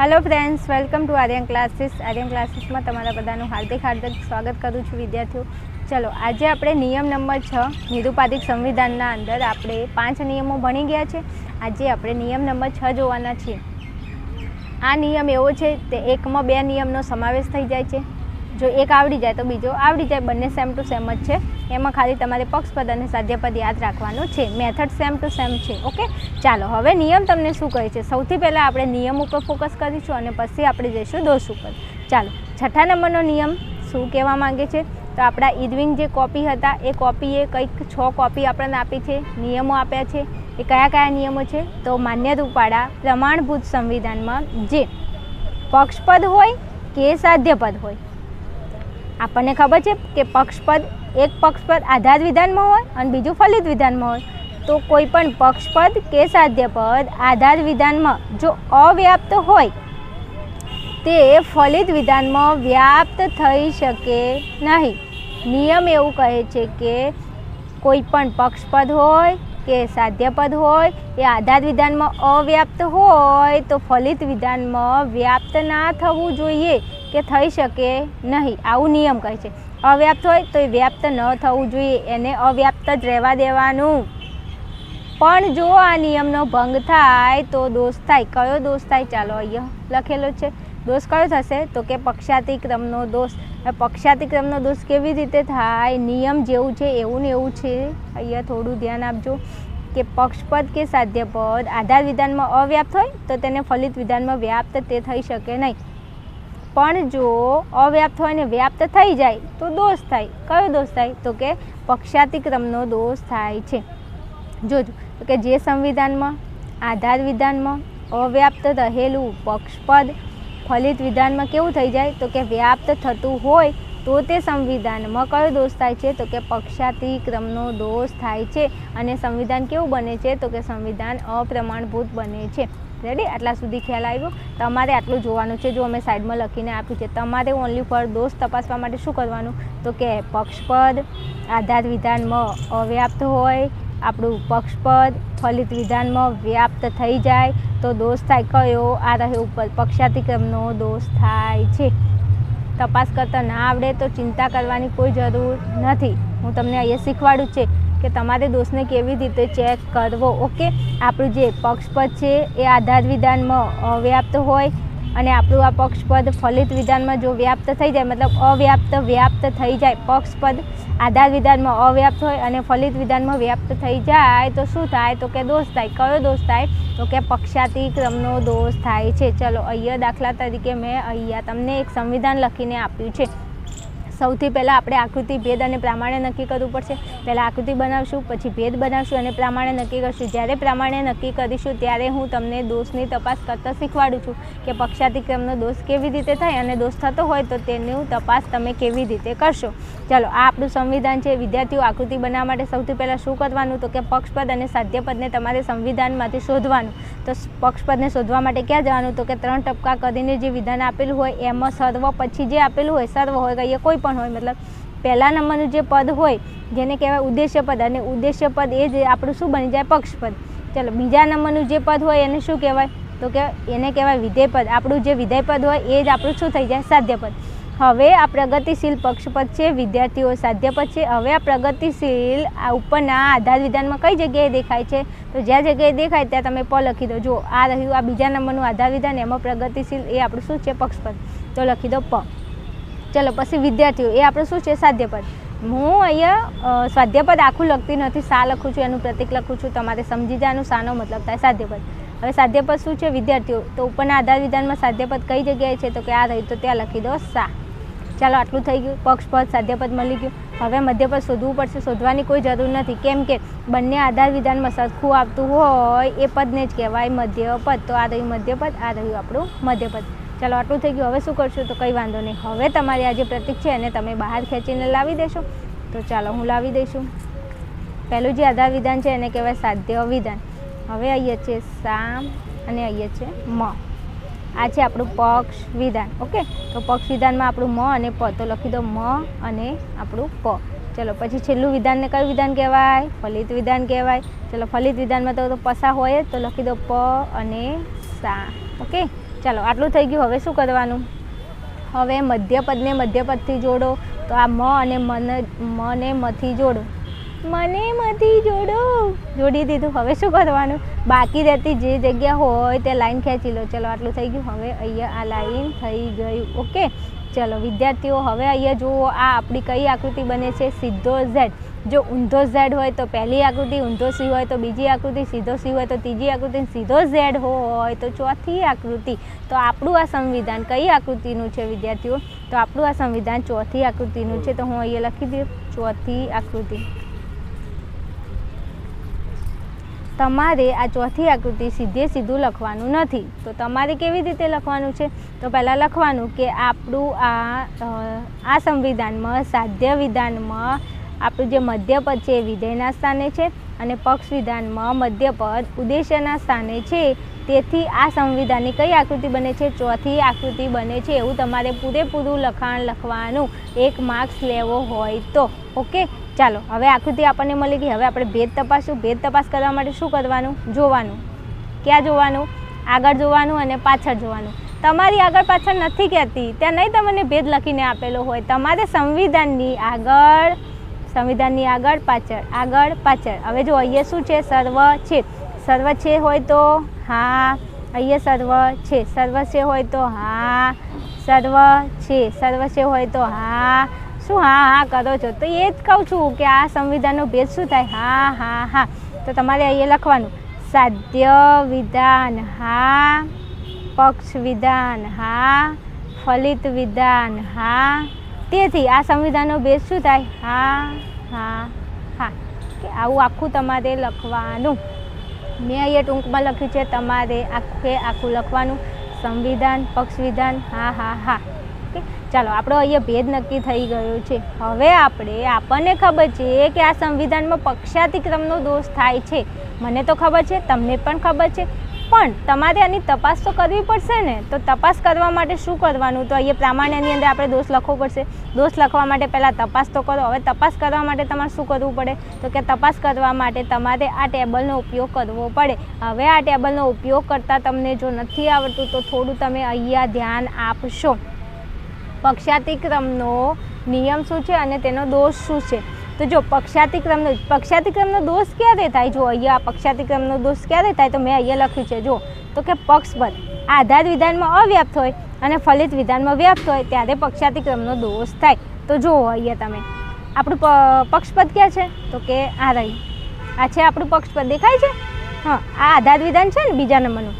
Hello friends welcome to Aryan classes Aryan ક્લાસીસમાં તમારા બધાનું હાર્દિક હાર્દિક સ્વાગત કરું છું વિદ્યાર્થીઓ. ચલો, આજે આપણે નિયમ નંબર છ, નિરુપાધિક સંવિધાનના અંદર આપણે પાંચ નિયમો ભણી ગયા છે. આજે આપણે નિયમ નંબર છ જોવાના છીએ. આ નિયમ એવો છે તે એકમાં બે નિયમનો સમાવેશ થઈ જાય છે. જો એક આવડી જાય તો બીજો આવડી જાય. બંને સેમ ટુ સેમ જ છે. એમાં ખાલી તમારે પક્ષપદ અને સાધ્યપદ યાદ રાખવાનું છે. મેથડ સેમ ટુ સેમ છે. ઓકે? ચાલો, હવે નિયમ તમને શું કહે છે? સૌથી પહેલાં આપણે નિયમ ઉપર ફોકસ કરીશું અને પછી આપણે જઈશું દોષ ઉપર. ચાલો, છઠ્ઠા નંબરનો નિયમ શું કહેવા માંગે છે? તો આપણા ઇરવિંગ જે કોપી હતા, એ કોપીએ કંઈક છ કોપી આપણને આપી છે. નિયમો આપ્યા છે. એ કયા કયા નિયમો છે? તો માન્ય રૂપાળા પ્રમાણભૂત સંવિધાનમાં જે પક્ષપદ હોય કે સાધ્યપદ હોય આપણને ખબર છે કે પક્ષપદ, એક પક્ષપદ આધાર વિધાનમાં હોય અને બીજું ફલિત વિધાનમાં હોય. તો કોઈ પણ પક્ષપદ કે સાધ્યપદ આધાર વિધાનમાં જો અવ્યાપ્ત હોય, તે ફલિત વિધાનમાં વ્યાપ્ત થઈ શકે નહીં. નિયમ એવું કહે છે કે કોઈ પણ પક્ષપદ હોય કે સાધ્યપદ હોય એ આધાર વિધાનમાં અવ્યાપ્ત હોય તો ફલિત વિધાનમાં વ્યાપ્ત ના થવું જોઈએ. કે થઈ શકે નહીં, આવું નિયમ કહે છે. અવ્યાપ્ત હોય તો એ વ્યાપ્ત ન થવું જોઈએ, એને અવ્યાપ્ત જ રહેવા દેવાનું. પણ જો આ નિયમનો ભંગ થાય તો દોષ થાય. કયો દોષ થાય? ચાલો અહીંયા લખેલો છે. દોષ કયો થશે? તો કે પક્ષાતિક્રમનો દોષ. પક્ષાતિક્રમનો દોષ કેવી રીતે થાય? નિયમ જેવું છે, એવું ને એવું છે? અહીંયા થોડું ધ્યાન આપજો. કે પક્ષપદ કે સાધ્યપદ આધાર વિધાનમાં અવ્યાપ્ત હોય તો તેને ફલિત વિધાનમાં વ્યાપ્ત તે થઈ શકે નહીં. પણ જો અવ્યાપ્ત હોય ને વ્યાપ્ત થઈ જાય, તો દોષ થાય. કયો દોષ થાય? તો કે પક્ષાતિક્રમનો દોષ થાય છે. જોજો તો કે જે સંવિધાનમાં, આધાર વિધાનમાં અવ્યાપ્ત રહેલું પક્ષપદ ફલિત વિધાનમાં કેવું થઈ જાય? તો કે વ્યાપ્ત થતું હોય, તો તે સંવિધાનમાં કયો દોષ થાય છે? તો કે પક્ષાતિક્રમનો દોષ થાય છે. અને સંવિધાન કેવું બને છે? તો કે સંવિધાન અપ્રમાણભૂત બને છે. રેડી આટલા સુધી ખ્યાલ આવ્યો? તમારે આટલું જોવાનું છે. જો અમે સાઈડમાં લખીને આપ્યું છે, તમારે ઓનલી ફોર દોષ તપાસવા માટે શું કરવાનું? તો કે પક્ષપદ, આધાર વિધાનમાં અવ્યાપ્ત હોય, આપણું પક્ષપદ, ફલિત વિધાનમાં વ્યાપ્ત થઈ જાય, તો દોષ થાય કયો? આ રહે ઉપર. પક્ષાતિક્રમનો દોષ થાય છે. તપાસ કરતાં ના આવડે તો ચિંતા કરવાની કોઈ જરૂર નથી. હું તમને અહીંયા શીખવાડું છે. કે તમારે દોષને કેવી રીતે ચેક કરવો ઓકે આપણું જે પક્ષપદ છે એ આધાર વિધાનમાં અવ્યાપ્ત હોય અને આપણું આ પક્ષપદ ફલિત વિધાનમાં જો વ્યાપ્ત થઈ જાય, મતલબ અવ્યાપ્ત વ્યાપ્ત થઈ જાય, પક્ષપદ આધાર વિધાનમાં અવ્યાપ્ત હોય અને ફલિત વિધાનમાં વ્યાપ્ત થઈ જાય, તો શું થાય? તો કે દોષ થાય. કયો દોષ થાય? તો કે પક્ષાતી ક્રમનો દોષ થાય છે. ચલો અહીંયા દાખલા તરીકે મેં અહીંયા તમને એક સંવિધાન લખીને આપ્યું છે. સૌથી પહેલાં આપણે આકૃતિ ભેદ અને પ્રમાણે નક્કી કરવું પડશે. પહેલાં આકૃતિ બનાવશું, પછી ભેદ બનાવશું અને પ્રમાણે નક્કી કરશું. જ્યારે પ્રમાણે નક્કી કરીશું, ત્યારે હું તમને દોષની તપાસ કરતાં શીખવાડું છું કે પક્ષાતિક્રમનો દોષ કેવી રીતે થાય અને દોષ થતો હોય તો તેની તપાસ તમે કેવી રીતે કરશો. ચાલો, આ આપણું સંવિધાન છે. વિદ્યાર્થીઓ, આકૃતિ બનાવવા માટે સૌથી પહેલાં શું કરવાનું? તો કે પક્ષપદ અને સાધ્યપદને તમારે સંવિધાનમાંથી શોધવાનું. તો પક્ષપદને શોધવા માટે ક્યાં જવાનું? તો કે ત્રણ ટપકા કરીને જે વિધાન આપેલું હોય, એમાં સર્વ પછી જે આપેલું હોય, સર્વ હોય કે એ કોઈ પણ હોય. મતલબ પહેલા નંબરનું જે પદ હોય, જેને કહેવાય ઉદ્દેશ્ય પદ, અને ઉદ્દેશ્ય પદ એ જ આપણું શું બની જાય? પક્ષપદ. ચલો, બીજા નંબરનું જે પદ હોય એને શું કહેવાય? તો કે એને કહેવાય વિધેય પદ આપણું જે વિધેય પદ હોય એ જ આપણું શું થઈ જાય? સાધ્યપદ. હવે આ પ્રગતિશીલ પક્ષપદ છે, વિદ્યાર્થીઓ સાધ્યપદ છે. હવે આ પ્રગતિશીલ, આ ઉપરના આધાર વિધાનમાં કઈ જગ્યાએ દેખાય છે? તો જ્યાં જગ્યાએ દેખાય ત્યાં તમે પ લખી દો. જો આ રહ્યું આ બીજા નંબરનું આધાર વિધાન, એમાં પ્રગતિશીલ એ આપણું શું છે? પક્ષપદ. તો લખી દો પ. ચલો, પછી વિદ્યાર્થીઓ, એ આપણું શું છે? સાધ્યપદ હું અહીંયા સાધ્યપદ આખું લખતી નથી, સા લખું છું, એનું પ્રતિક લખું છું, તમારે સમજી જવાનું સાનો મતલબ થાય સાધ્યપદ હવે સાધ્યપદ શું છે, વિદ્યાર્થીઓ? તો ઉપરના આધાર વિધાનમાં સાધ્યપદ કઈ જગ્યાએ છે? તો કે આ રહ્યું, તો ત્યાં લખી દો, સા. ચાલો, આટલું થઈ ગયું, પક્ષપદ સાધ્યપદ મળી ગયું. હવે મધ્યપદ શોધવું પડશે, શોધવાની કોઈ જરૂર નથી. કેમ કે બંને આધાર વિધાનમાં સરખું આવતું હોય, એ પદને જ કહેવાય મધ્યપદ. તો આ રહ્યું મધ્યપદ, આ રહ્યું આપણું મધ્યપદ. ચાલો, આટલું થઈ ગયું. હવે શું કરશું? તો કંઈ વાંધો નહીં. હવે તમારી આ જે પ્રતિક છે, એને તમે બહાર ખેંચીને લાવી દેશો. તો ચાલો, હું લાવી દઈશું. પહેલું જે આધાર વિધાન છે, એને કહેવાય સાધ્ય વિધાન. હવે અહીંયા છે સામ અને અહીંયા છે મ. આ છે આપણું પક્ષ વિધાન, ઓકે? તો પક્ષ વિધાનમાં આપણું મ અને પ. તો લખી દો મ અને આપણું પ. ચલો, પછી છેલ્લું વિધાનને કયું વિધાન કહેવાય? ફલિત વિધાન કહેવાય. ચલો, ફલિત વિધાનમાં તો પસા હોય તો લખી દો પ અને સા, ઓકે? ચાલો, આટલું થઈ ગયું. હવે શું કરવાનું? હવે મધ્યપદને મધ્યપદથી જોડો. તો આ મ અને મને મને મથી જોડો. મને મથી જોડો. જોડી દીધું. હવે શું કરવાનું? બાકી રહેતી જે જગ્યા હોય તે લાઈન ખેંચી લો. ચલો, આટલું થઈ ગયું. હવે અહીંયા આ લાઈન થઈ ગયું. ઓકે? ચલો, વિદ્યાર્થીઓ, હવે અહીંયા જુઓ, આ આપણી કઈ આકૃતિ બને છે? સીધો ઝેડ. જો ઊંધો ઝેડ હોય તો પહેલી આકૃતિ, ઊંધો સી હોય તો બીજી આકૃતિ, સીધો સી હોય તો ત્રીજી આકૃતિ, સીધો ઝેડ હોય તો ચોથી આકૃતિ. તો આપણું આ સંવિધાન કઈ આકૃતિનું છે વિદ્યાર્થીઓ? તો આપણું આ સંવિધાન ચોથી આકૃતિનું છે. તો હું અહીંયા લખી દઉં, ચોથી આકૃતિ. તમારે આ ચોથી આકૃતિ સીધે સીધું લખવાનું નથી. તો તમારે કેવી રીતે લખવાનું છે? તો પહેલાં લખવાનું કે આપણું આ આ સંવિધાનમાં, સાધ્ય વિધાનમાં આપણું જે મધ્યપદ છે એ વિધેયના સ્થાને છે અને પક્ષ વિધાનમાં મધ્યપદ ઉદ્દેશ્યના સ્થાને છે. તેથી આ સંવિધાનની કઈ આકૃતિ બને છે? ચોથી આકૃતિ બને છે એવું તમારે પૂરેપૂરું લખાણ લખવાનું એક માર્ક્સ લેવો હોય તો. ઓકે? ચાલો, હવે આકૃતિ આપણને મળી ગઈ. હવે આપણે ભેદ તપાસશું. ભેદ તપાસ કરવા માટે શું કરવાનું? જોવાનું. ક્યાં જોવાનું? આગળ જોવાનું અને પાછળ જોવાનું. તમારી આગળ પાછળ નથી કહેતી. ત્યાં નહીં તમને ભેદ લખીને આપેલો હોય. તમારે સંવિધાનની આગળ સંવિધાનની આગળ પાછળ આગળ પાછળ. હવે જો અહીંયા શું છે? સર્વ છે. સર્વ છે હોય તો હા, અહીંયા સર્વ છે. સર્વ છે હોય તો હા, સર્વ છે. સર્વ છે હોય તો હા. શું હા હા કરો છો? તો એ જ કહું છું કે આ સંવિધાનનો ભેદ શું થાય? હા હા હા. તો તમારે અહીંયા લખવાનું. સાધ્ય વિધાન, હા. પક્ષ વિધાન, હા. ફલિત વિધાન, હા. તેથી આ સંવિધાનનો ભેદ શું થાય? હા હા હા. કે આવું આખું તમારે લખવાનું. મેં અહીંયા ટૂંકમાં લખ્યું છે, તમારે આખે આખું લખવાનું. સંવિધાન પક્ષ વિધાન હા હા હા. ઓકે? ચાલો, આપણો અહીંયા ભેદ નક્કી થઈ ગયો છે. હવે આપણે, આપણને ખબર છે કે આ સંવિધાનમાં પક્ષાતિક્રમનો દોષ થાય છે. મને તો ખબર છે, તમને પણ ખબર છે. પણ તમારે આની તપાસ તો કરવી પડશે ને? તો તપાસ કરવા માટે શું કરવાનું? તો અહીંયા પ્રામાણ્યની અંદર આપણે દોષ લખવો પડશે. દોષ લખવા માટે પહેલાં તપાસ તો કરો. હવે તપાસ કરવા માટે તમારે શું કરવું પડે? તો કે તપાસ કરવા માટે તમારે આ ટેબલનો ઉપયોગ કરવો પડે. હવે આ ટેબલનો ઉપયોગ કરતાં તમને જો નથી આવડતું, તો થોડું તમે અહીંયા ધ્યાન આપશો. પક્ષાતિક્રમનો નિયમ શું છે અને તેનો દોષ શું છે? તો જો પક્ષાતિક્રમનો પક્ષાતિક્રમનો દોષ ક્યારે થાય? જો અહીંયા પક્ષાતિક્રમનો દોષ ક્યારે થાય? તો મેં અહીંયા લખ્યું છે, જો. તો કે પક્ષપદ આધાર વિધાનમાં અવ્યાપ્ત હોય અને ફલિત વિધાનમાં વ્યાપ્ત હોય, ત્યારે પક્ષાતિક્રમનો દોષ થાય. તો જુઓ અહીંયા તમે. આપણું પક્ષપદ ક્યાં છે? તો કે આ રહી. આ છે આપણું પક્ષપદ. દેખાય છે? હા, આ આધાર વિધાન છે ને બીજા નંબરનું?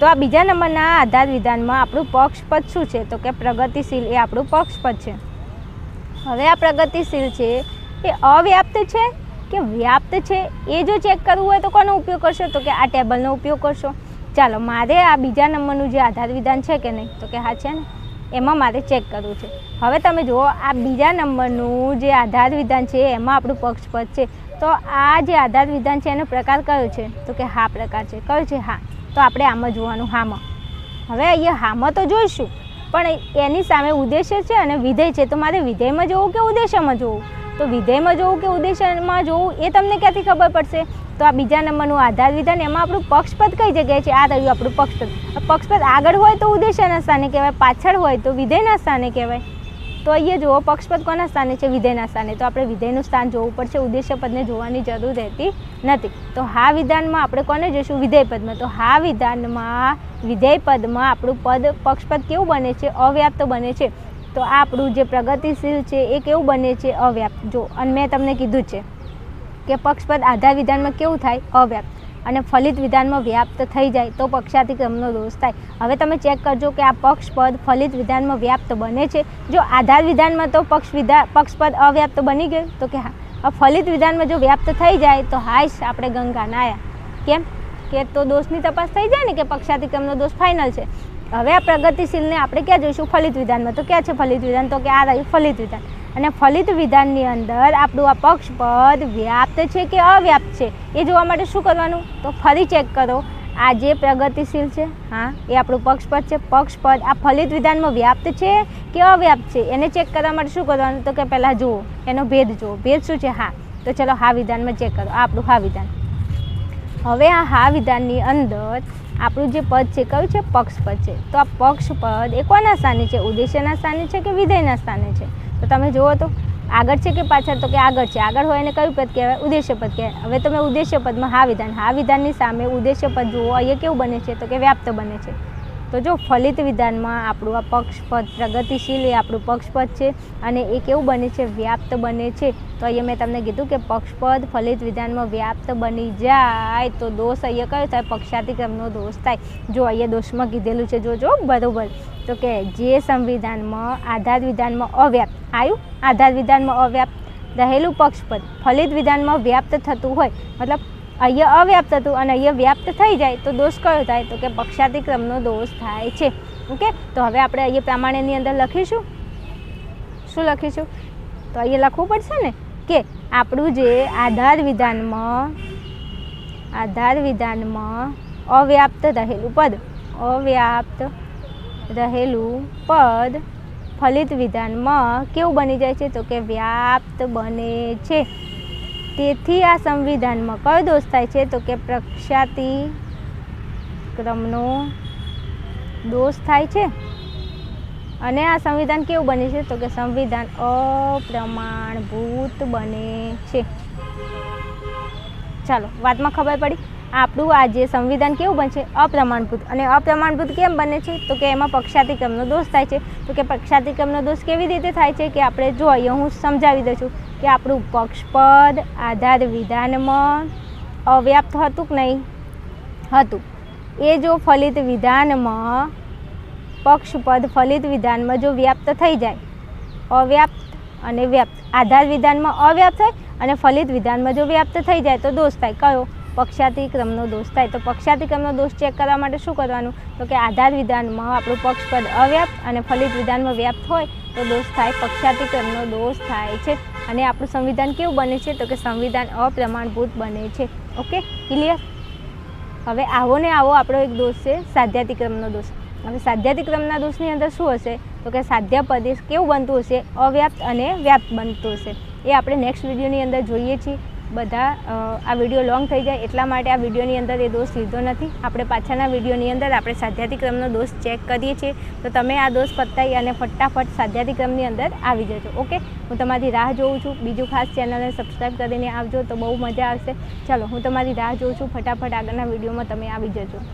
તો આ બીજા નંબરના આધાર વિધાનમાં આપણું પક્ષપદ શું છે? તો કે પ્રગતિશીલ એ આપણું પક્ષપદ છે. હવે આ પ્રગતિશીલ છે એ અવ્યાપ્ત છે કે વ્યાપ્ત છે, એ જો ચેક કરવું હોય તો કોનો ઉપયોગ કરશો? તો કે આ ટેબલનો ઉપયોગ કરશો. ચાલો, મારે આ બીજા નંબરનું જે આધાર વિધાન છે કે નહીં? તો કે હા, છે ને? એમાં મારે ચેક કરવું છે. હવે તમે જુઓ, આ બીજા નંબરનું જે આધાર વિધાન છે, એમાં આપણું પક્ષપદ છે. તો આ જે આધાર વિધાન છે, એનો પ્રકાર કયો છે? તો કે હા પ્રકાર છે. કયો છે? હા. તો આપણે આમાં જોવાનું હામાં. હવે અહીંયા હામાં તો જોઈશું, પણ એની સામે ઉદ્દેશ્ય છે અને વિધેય છે. તો મારે વિધેયમાં જોવું કે ઉદ્દેશ્યમાં જોવું? તો વિધેયમાં જોવું કે ઉદ્દેશમાં જોવું એ તમને ક્યાંથી ખબર પડશે? તો આ બીજા નંબરનું આધાર વિધાન, એમાં આપણું પક્ષપદ કઈ જગ્યાએ છે? આ રહ્યું આપણું પક્ષપદ. પક્ષપદ આગળ હોય તો ઉદ્દેશ્યના સ્થાને કહેવાય, પાછળ હોય તો વિધેયના સ્થાને કહેવાય. તો અહીંયા જુઓ, પક્ષપદ કોના સ્થાને છે? વિધેયના સ્થાને. તો આપણે વિધેયનું સ્થાન જોવું પડશે ઉદ્દેશ્યપદને જોવાની જરૂર રહેતી નથી. તો હા વિધાનમાં આપણે કોને જોઈશું? વિધેયપદમાં. તો હા વિધાનમાં વિધેય પદમાં આપણું પદ, પક્ષપદ કેવું બને છે? અવ્યાપ્ત બને છે. તો આપણું જે પ્રગતિશીલ છે એ કેવું બને છે? અવ્યાપ્ત. જો, અને મેં તમને કીધું છે કે પક્ષપદ આધાર વિધાનમાં કેવું થાય? અવ્યાપ્ત. અને ફલિત વિધાનમાં વ્યાપ્ત થઈ જાય તો પક્ષાતિક્રમનો દોષ થાય. હવે તમે ચેક કરજો કે આ પક્ષપદ ફલિત વિધાનમાં વ્યાપ્ત બને છે? જો આધાર વિધાનમાં તો પક્ષ વિધા પક્ષપદ અવ્યાપ્ત બની ગયું, તો કે હા. ફલિત વિધાનમાં જો વ્યાપ્ત થઈ જાય તો હાશ, આપણે ગંગા નાયા. કેમ? કે તો દોષની તપાસ થઈ જાય ને કે પક્ષાતિક્રમનો દોષ ફાઇનલ છે. હવે આ પ્રગતિશીલને આપણે ક્યાં જોઈશું? ફલિત વિધાનમાં. તો ક્યાં છે ફલિત વિધાન? તો કે આ રહ્યું ફલિત વિધાન. અને ફલિત વિધાનની અંદર આપણું આ પક્ષપદ વ્યાપ્ત છે કે અવ્યાપ્ત છે? એ જોવા માટે શું કરવાનું? તો ફરી ચેક કરો. આ જે પ્રગતિશીલ છે, હા, એ આપણું પક્ષપદ છે. પક્ષપદ આ ફલિત વિધાનમાં વ્યાપ્ત છે કે અવ્યાપ્ત છે? એને ચેક કરવા માટે શું કરવાનું? તો કે પહેલાં જુઓ, એનો ભેદ જુઓ. ભેદ શું છે? હા. તો ચલો, હા વિધાનમાં ચેક કરો. આ આપણું હા વિધાન. હવે આ હા વિધાનની અંદર આપણું જે પદ છે, કયું છે? પક્ષપદ છે. તો આ પક્ષપદ એ કોના સ્થાને છે? ઉદ્દેશ્યના સ્થાને છે કે વિધેયના સ્થાને છે? તો તમે જુઓ તો, આગળ છે કે પાછળ? તો કે આગળ છે. આગળ હોય એને કયું પદ કહેવાય? ઉદ્દેશ્ય પદ કહેવાય. હવે તમે ઉદ્દેશ્ય પદમાં હા વિધાન, હા વિધાનની સામે ઉદ્દેશ્ય પદ જુઓ. અહીંયા કેવું બને છે? તો કે વ્યાપ્ત બને છે. તો જો ફલિત વિધાનમાં આપણું આ પક્ષપદ પ્રગતિશીલ એ આપણું પક્ષપદ છે અને એ કેવું બને છે? વ્યાપ્ત બને છે. તો અહીંયા મેં તમને કીધું કે પક્ષપદ ફલિત વિધાનમાં વ્યાપ્ત બની જાય તો દોષ અહીંયા કયો થાય? પક્ષાતિક્રમનો દોષ થાય. જો અહીંયા દોષમાં કીધેલું છે જો જો બરોબર. તો કે જે સંવિધાનમાં, આધાર વિધાનમાં અવ્યાપ્ત આવ્યું આધાર વિધાનમાં અવ્યાપ્ત રહેલું પક્ષપદ ફલિત વિધાનમાં વ્યાપ્ત થતું હોય, મતલબ અહીંયા અવ્યાપ્ત હતું અને અહીંયા વ્યાપ્ત થઈ જાય તો દોષ કયો થાય તો કે પક્ષાતિક્રમનો દોષ થાય છે. ઓકે? તો હવે આપણે અહીંયા પ્રમાણેની અંદર લખીશું. શું લખીશું? તો અહીંયા લખવું પડશે ને કે આપણું જે આધાર વિધાનમાં આધાર વિધાનમાં અવ્યાપ્ત રહેલું પદ, અવ્યાપ્ત રહેલું પદ ફલિત વિધાનમાં કેવું બની જાય છે? તો કે વ્યાપ્ત બને છે. તેથી આ સંવિધાનમાં કયો દોષ થાય છે? તો કે પ્રખ્યાતિ ક્રમનો દોષ થાય છે. અને આ સંવિધાન કેવું બને છે? તો કે સંવિધાન અપ્રમાણભૂત બને છે. ચાલો, વાતમાં ખબર પડી? આપણું આ જે સંવિધાન કેવું બનશે અપ્રમાણભૂત. અને અપ્રમાણભૂત કેમ બને છે? તો કે એમાં પક્ષાતિક્રમનો દોષ થાય છે. તો કે પક્ષાતિક્રમનો દોષ કેવી રીતે થાય છે? કે આપણે જો અહીંયા હું સમજાવી દઉં છું કે આપણું પક્ષપદ, આધાર વિધાનમાં અવ્યાપ્ત હતું કે નહીં? હતું. એ જો ફલિત વિધાનમાં, પક્ષપદ ફલિત વિધાનમાં જો વ્યાપ્ત થઈ જાય, અવ્યાપ્ત અને વ્યાપ્ત. આધાર વિધાનમાં અવ્યાપ્ત થાય અને ફલિત વિધાનમાં જો વ્યાપ્ત થઈ જાય તો દોષ થાય. કયો? પક્ષાતિક્રમનો દોષ થાય. તો પક્ષાતિક્રમનો દોષ ચેક કરવા માટે શું કરવાનું? તો કે આધાર વિધાનમાં આપણું પક્ષપદ અવ્યાપ્ત અને ફલિત વિધાનમાં વ્યાપ્ત હોય તો દોષ થાય. પક્ષાતિક્રમનો દોષ થાય છે. અને આપણું સંવિધાન કેવું બને છે? તો કે સંવિધાન અપ્રમાણભૂત બને છે. ઓકે? ક્લિયર હવે આવો ને આવો આપણો એક દોષ છે સાધ્યાતિક્રમનો દોષ. હવે સાધ્યાતિક્રમના દોષની અંદર શું હશે? તો કે સાધ્ય પદેશ કેવું બનતું હશે? અવ્યાપ્ત અને વ્યાપ્ત બનતું હશે. એ આપણે નેક્સ્ટ વિડીયોની અંદર જોઈએ છીએ. બધા આ વીડિયો લોંગ થઈ જાય એટલા માટે આ વિડીયોની અંદર એ દોષ લીધો નથી. આપણે પાછળના વિડીયોની અંદર આપણે સાધ્યાતિક્રમનો દોષ ચેક કરીએ છીએ. તો તમે આ દોષ પતાવી અને ફટાફટ સાધ્યાતિક્રમની અંદર આવી જજો, ઓકે? હું તમારી રાહ જોઉં છું. બીજું ખાસ ચેનલને સબસ્ક્રાઈબ કરીને આવજો તો બહુ મજા આવશે. ચાલો, હું તમારી રાહ જોઉં છું. ફટાફટ આગળના વિડીયોમાં તમે આવી જજો.